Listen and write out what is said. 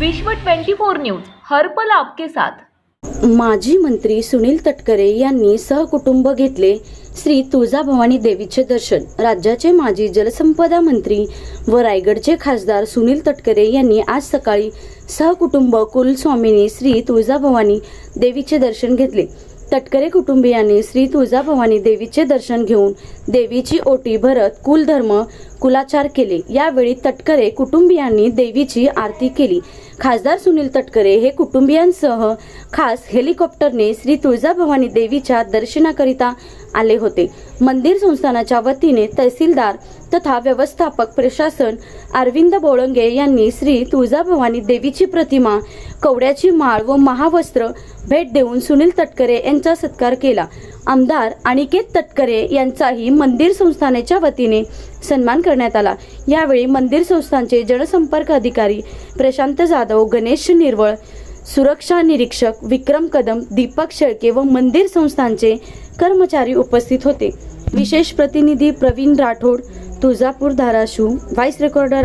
विश्व 24 न्यूज हरपल आपके साथ. माजी मंत्री सुनील तटकरे यांनी सहकुटुंब घेतले श्री तुळजाभवानी देवीचे दर्शन. राज्याचे माजी जलसंपदा मंत्री व रायगडचे खासदार सुनील तटकरे यांनी आज सकाळी सहकुटुंब कुलस्वामिनी श्री तुळजाभवानी देवीचे दर्शन घेतले. तटकरे कुटुंबियांनी श्री तुळजाभवानी देवीचे दर्शन घेऊन देवीची ओटी भरत कुलधर्म कुलाचार केले. यावेळी तटकरे कुटुंबियांनी देवीची आरती केली. खासदार सुनील तटकरे हे कुटुंबियांसह खास हेलिकॉप्टरने श्री तुळजाभवानी देवीच्या दर्शनाकरिता आले होते. मंदिर संस्थानाच्या वतीने तहसीलदार तथा व्यवस्थापक प्रशासन अरविंद बोळंगे यांनी श्री तुळजाभवानी देवीची प्रतिमा कवड्याची माळ व महावस्त्र भेट देऊन सुनील तटकरे यांचा सत्कार केला. आमदार अनिकेत तटकरे यांचाही मंदिर संस्थानेच्या वतीने सन्मान करण्यात आला. यावेळी मंदिर संस्थानचे जनसंपर्क अधिकारी प्रशांत जाधव गणेश निर्वळ सुरक्षा निरीक्षक विक्रम कदम दीपक शेळके व मंदिर संस्थानचे कर्मचारी उपस्थित होते. विशेष प्रतिनिधी प्रवीण राठोड तुळजापूर धाराशिव व्हाईस रेकॉर्डर